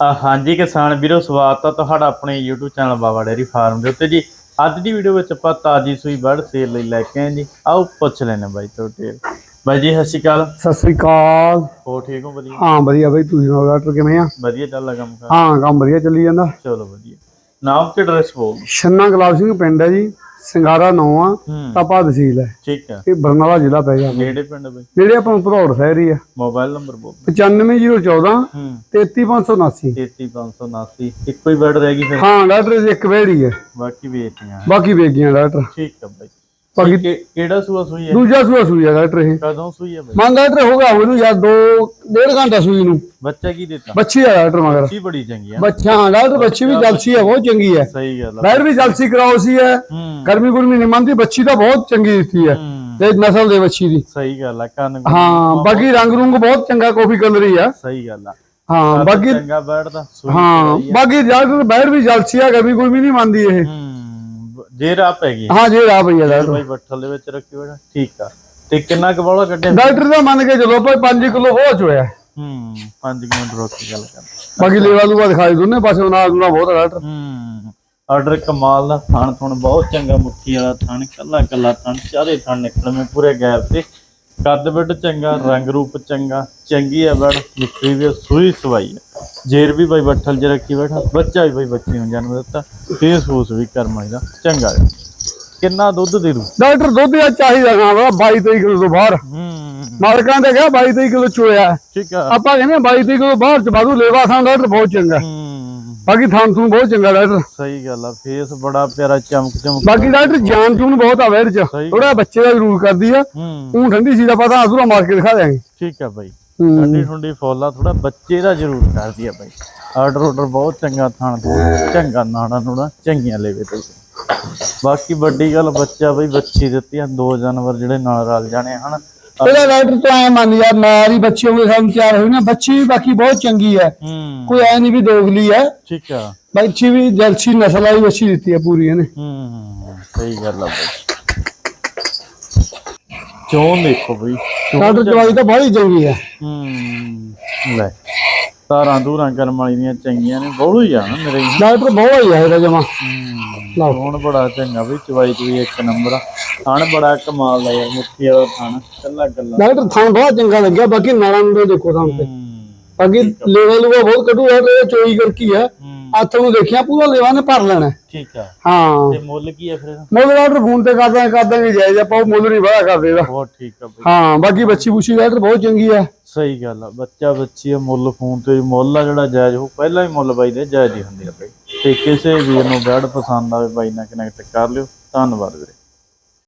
ਹਾਂਜੀ ਕਿਸਾਨ ਵੀਰੋ ਸਵਾਗਤ ਹੈ ਤੁਹਾਡਾ ਆਪਣੇ YouTube channel Baba dairy farm ਦੇ ਉੱਤੇ ਜੀ। ਅੱਜ ਦੀ ਵੀਡੀਓ ਵਿੱਚ ਆਪਾਂ ਤਾਜੀ ਸੂਈ ਬੜ ਸੇਲ ਲਈ ਲੈ ਕੇ ਆਏ ਜੀ। ਆਓ ਪੁੱਛ ਲੈਣੇ ਬਾਈ ਤੋਂ ਡਿਟੇਲ ਬਾਈ ਜੀ ਸਤਿ ਸ਼੍ਰੀ ਅਕਾਲ। ਸਤਿ ਸ੍ਰੀ ਅਕਾਲ। ਹੋ ਠੀਕ ਹੋ ਵਧੀਆ? ਹਾਂ ਵਧੀਆ ਬਈ ਤੁਸੀਂ ਸੁਣਾਓ ਡਾਕਟਰ ਕਿਵੇਂ ਆ? ਵਧੀਆ ਚੱਲਦਾ ਕੰਮ ਕਰ? ਹਾਂ ਕੰਮ ਵਧੀਆ ਚੱਲੀ ਜਾਂਦਾ। ਚਲੋ ਵਧੀਆ। ਨਾਮ ਤੇ ਐਡਰੈਸ ਬੋਲ ਛੰਨਾ ਗੁਲਾਬ ਸਿੰਘ ਪਿੰਡ ਹੈ ਜੀ। ਸਿੰਗਾਰਾ ਨੌ ਆ ਹੂੰ। ਤਪਾ ਤਹਿਸੀਲ ਹੈ। ਠੀਕ ਹੈ। ਇਹ ਬਰਨਾਲਾ ਜ਼ਿਲ੍ਹਾ ਪੈ ਜਾਂਦਾ ਨੇੜੇ ਪਿੰਡ ਬਾਈ? ਜਿਹੜੇ ਆਪਾਂ ਭਰੌੜ ਸ਼ਹਿਰੀ ਆ। ਮੋਬਾਈਲ ਨੰਬਰ ਬੋਲ। 95014 ਹੂੰ। 33579 33579 ਇੱਕੋ ਹੀ ਬੈਡ ਰਹਿ ਗਈ ਫਿਰ। ਹਾਂ ਡਾਕਟਰ ਇੱਕ ਵੇੜੀ ਹੈ ਬਾਕੀ ਵੇਚੀਆਂ ਬਾਕੀ ਵੇਗੀਆਂ ਡਾਕਟਰ। ਠੀਕ ਹੈ ਬਾਈ। ਬਾਕੀ ਕਿ- ਕਿਹੜਾ ਸੂਆ ਸੂਈ ਹੈ? ਦੂਜਾ ਸੂਆ ਸੂਈ ਡਾਕਟਰ ਇਹ ਕਦੋਂ ਸੂਈ ਹੈ ਬਾਈ? ਮੰਨ ਡਾਕਟਰ ਹੋ ਗਿਆ ਉਹਨੂੰ ਯਾਰ ਦੋ ਡੇਢ ਘੰਟਾ ਸੂਈ ਨੂੰ। ਬੱਚਾ ਕੀ ਦਿੱਤਾ? ਬੱਚੀ ਆ ਡਾਕਟਰ ਮਗਰ। ਬੱਚੀ ਬੜੀ ਚੰਗੀ ਹੈ ਬੱਚਾ ਹਾਂ ਡਾਕਟਰ ਬੱਚੀ ਵੀ ਜਲਸੀ ਹੈ ਬਹੁਤ ਚੰਗੀ ਹੈ ਸਹੀ ਗੱਲ ਆ। ਬੈਡ ਵੀ ਜਲਸੀ ਕਰਾਉਸੀ ਹੈ ਹੂੰ। ਗਰਮੀ ਗੁਰਮੀ ਨਹੀਂ ਮੰਨਦੀ ਬੱਚੀ ਤਾਂ ਬਹੁਤ ਚੰਗੀ ਦਿੱਤੀ ਹੈ ਹੂੰ, ਤੇ ਨਸਲ ਦੇ ਬੱਚੀ ਦੀ। ਸਹੀ ਗੱਲ ਆ ਕੰਨ ਹਾਂ ਬਾਕੀ ਰੰਗ ਰੁੰਗ ਬਹੁਤ ਚੰਗਾ ਕਾਫੀ ਕਲਰੀ ਆ। ਸਹੀ ਗੱਲ ਆ। ਹਾਂ ਬਾਕੀ ਚੰਗਾ ਬੈਠਦਾ ਸੂਈ ਹਾਂ ਬਾਕੀ ਡਾਕਟਰ ਬੈਠ ਵੀ ਜਲਸੀ ਆ ਗਰਮੀ ਗੁਰਮੀ ਨਹੀਂ ਮੰਨਦੀ ਇਹ। ਹੂੰ। ਜੇ ਰਾਹ ਪੈ ਗਈ। ਹਾਂ ਜੇ ਆ ਭਈਆ ਡਾਕਟਰ ਬਾਈ ਬੱਠਲ ਦੇ ਵਿੱਚ ਰੱਖੀ ਬੈਠਾ ਠੀਕ ਆ। ਤੇ ਕਿੰਨਾ ਕੁ ਬੋਲਾ ਕੱਢਿਆ? ਡਾਕਟਰ ਦਾ ਮੰਨ ਕੇ ਚਲੋ ਭਾਈ 5 ਕਿਲੋ ਹੋ ਚੁਇਆ। ਹੂੰ 5 ਮਿੰਟ ਰੋਕ ਕੇ ਗੱਲ ਕਰ ਬਾਕੀ ਲੇਵਾ ਲੂਵਾ ਦਿਖਾਈ ਦੋਨੇ ਪਾਸੇ ਨਾਲ ਨਾਲ ਬਹੁਤ ਆ ਡਾਕਟਰ। ਹੂੰ ਆਰਡਰ ਕਮਾਲ ਦਾ ਥਣ ਥਣ ਬਹੁਤ ਚੰਗਾ ਮੁੱਠੀ ਵਾਲਾ ਥਣ ਕੱਲਾ ਕੱਲਾ ਥਣ ਚਾਰੇ ਥਣ ਨਿਕਲਵੇਂ ਪੂਰੇ ਗੈਪ ਤੇ। ਕੱਦ ਬਿੱਡ ਚੰਗਾ ਰੰਗ ਰੂਪ ਚੰਗਾ ਚੰਗੀ ਹੈ ਬੜ ਮਿੱਠੀ ਵੀ ਸੂਈ ਸਵਾਈ ਹੈ। ਜੇਰ ਵੀ ਬਾਈ ਬੱਠਲ 'ਚ ਰੱਖੀ ਬੈਠਾ ਬੱਚਾ ਵੀ ਬਾਈ ਬੱਚੀ ਨੂੰ ਜਨਮ ਦਿੱਤਾ ਫੇਸ ਫੂਸ ਵੀ ਕਰਮਾ ਇਹਦਾ ਚੰਗਾ ਹੈ। ਕਿੰਨਾ ਦੁੱਧ ਦੇ ਦੂ? ਡਾਕਟਰ ਦੁੱਧ ਆ ਚਾਹੀਦਾ ਵਾ 22 23 ਕਿਲੋ ਤੋਂ ਬਾਹਰ। ਮਾਲਕਾਂ ਦੇ ਕਿਹਾ 22 23 ਕਿਲੋ ਚੋਇਆ ਠੀਕ ਆ। ਆਪਾਂ ਕਹਿੰਦੇ 22 23 ਕਿਲੋ ਬਾਹਰ ਚ ਬਾਦੂ ਲੇਵਾ ਥਾਂ ਡਾਕਟਰ ਬਹੁਤ ਚੰਗਾ। ਬਾਕੀ ਥਾਂ ਥੂੰ ਬਹੁਤ ਚੰਗਾ ਡਾਕਟਰ। ਸਹੀ ਗੱਲ ਆ ਫੇਸ ਬੜਾ ਪਿਆਰਾ ਚਮਕ ਚਮਕ ਬਾਕੀ ਡਾਕਟਰ ਜਾਨ ਚੂਨ ਬਹੁਤ ਆ ਵੈਰ ਚ। ਥੋੜਾ ਬੱਚੇ ਦਾ ਜ਼ਰੂਰ ਕਰਦੀ ਆ। ਹੂੰ। ਠੰਡੀ ਸੀ ਦਾ ਪਤਾ ਅਧੂਰਾ ਮਾਰ ਕੇ ਦਿਖਾ ਦਿਆਂਗੇ। ਠੀਕ ਆ ਬਾਈ। ਠੰਡੀ ਠੰਡੀ ਫੋਲਾ ਥੋੜਾ ਬੱਚੇ ਦਾ ਜ਼ਰੂਰ ਕਰਦੀ ਆ ਬਾਈ। ਆਰਡਰ ਆਰਡਰ ਬਹੁਤ ਚੰਗਾ ਥਾਣ ਚੰਗਾ ਨਾੜਾ ਨੂੜਾ ਚੰਗੀਆਂ ਲੈਵੇ ਤੇ ਬਾਕੀ ਵੱਡੀ ਗੱਲ ਬੱਚਾ ਬਈ ਬੱਚੀ ਦਿੱਤੀ ਆ ਦੋ ਜਾਨਵਰ ਜਿਹੜੇ ਨਾਲ ਰਲ ਜਾਣੇ ਹਨ। ਇਹਦਾ ਡਾਕਟਰ ਤੋਂ ਐ ਮੰਨ ਯਾਰ ਮੇਰੀ ਬੱਚੀ ਹੋਵੇ ਸਾਨੂੰ ਤਿਆਰ ਹੋਈ ਨਾ। ਬੱਚੀ ਵੀ ਬਾਕੀ ਬਹੁਤ ਚੰਗੀ ਹੈ। ਕੋਈ ਐ ਨਹੀਂ ਵੀ ਦੋਗਲੀ ਹੈ ਠੀਕ ਆ। ਬੱਚੀ ਵੀ ਜਲਸੀ ਨਸਲ ਵਾਲੀ ਬੱਚੀ ਦਿੱਤੀ ਹੈ ਪੂਰੀ ਇਹਨੇ। ਹੂੰ ਸਹੀ ਗੱਲ ਆ ਬਾਈ। ਚੋਂ ਦੇਖੋ ਬਈ। ਡਾਕਟਰ ਚਵਾਈ ਤਾਂ ਬੜੀ ਚੰਗੀ ਹੈ ਹੂੰ ਲੈ। ਤਾਰਾਂ ਦੂਰਾਂ ਕਰਮ ਵਾਲੀ ਦੀਆਂ ਚੰਗੀਆਂ ਨੇ ਬੋਲੂ ਹੀ ਆ ਨਾ ਮੇਰੇ। ਡਾਕਟਰ ਬਹੁਤ ਹੀ ਹੈ ਇਹਦਾ ਜਮਾ। ਹੂੰ ਲਓ। ਹੁਣ ਬੜਾ ਚੰਗਾ ਵੀ ਚਵਾਈ ਚ ਵੀ ਇੱਕ ਨੰਬਰ ਆ। ਥਣ ਬੜਾ ਕਮਾਲ ਦਾ ਯਾਰ ਮੁੱਠੀ ਵਾਲਾ ਥਣ ਕੱਲਾ ਕੱਲਾ ਡਾਕਟਰ ਥਾਂ ਬਹੁਤ ਚੰਗਾ ਲੱਗਿਆ ਬਾਕੀ ਨਾਲਾਂ ਨੂੰ ਦੇਖੋ ਥਾਂ ਤੇ। ਬਾਕੀ ਲੇਵਾ ਲੂਵਾ ਬਹੁਤ ਕੱਢੂ ਹੈ ਤੇ ਚੋਈ ਕਰਕੀ ਹੂੰ। ਹੱਥ ਨੂੰ ਦੇਖਿਆ ਪੂਰਾ ਲੇਵਾ ਨੇ ਭਰ ਲੈਣਾ। ਠੀਕ ਆ। ਹਾਂ। ਤੇ ਮੁੱਲ ਕੀ ਆ ਫਿਰ ਮੁੱਲ ਡਾਕਟਰ ਫੋਨ ਤੇ ਕਰਦਾ ਕਰਦਾ ਵੀ ਜਾਇਜ਼ ਆਪਾਂ ਉਹ ਮੁੱਲ ਨਹੀਂ ਵਾਦਾ ਕਰਦੇ ਇਹਦਾ ਬਹੁਤ ਠੀਕ ਆ ਹਾਂ ਬਾਕੀ ਬੱਚੀ ਬੁੱਚੀ ਡਾਕਟਰ ਬਹੁਤ ਚੰਗੀ ਹੈ ਸਹੀ ਗੱਲ ਆ ਬੱਚਾ ਬੱਚੀ ਆ ਮੁੱਲ ਫੋਨ ਤੇ ਮੁੱਲ ਆ ਜਿਹੜਾ ਜਾਇਜ਼ ਹੋ ਪਹਿਲਾਂ ਹੀ ਮੁੱਲ ਬਾਈ ਦੇ ਜਾਇਜ਼ ਹੀ ਹੁੰਦੀ ਆ ਬਈ। ਤੇ ਕਿਸੇ ਵੀਰ ਨੂੰ ਬੈਡ ਪਸੰਦ ਆਵੇ ਬਾਈ ਨਾਲ ਕਨੈਕਟ ਕਰ ਲਿਓ। ਧੰਨਵਾਦ ਵੀਰੇ।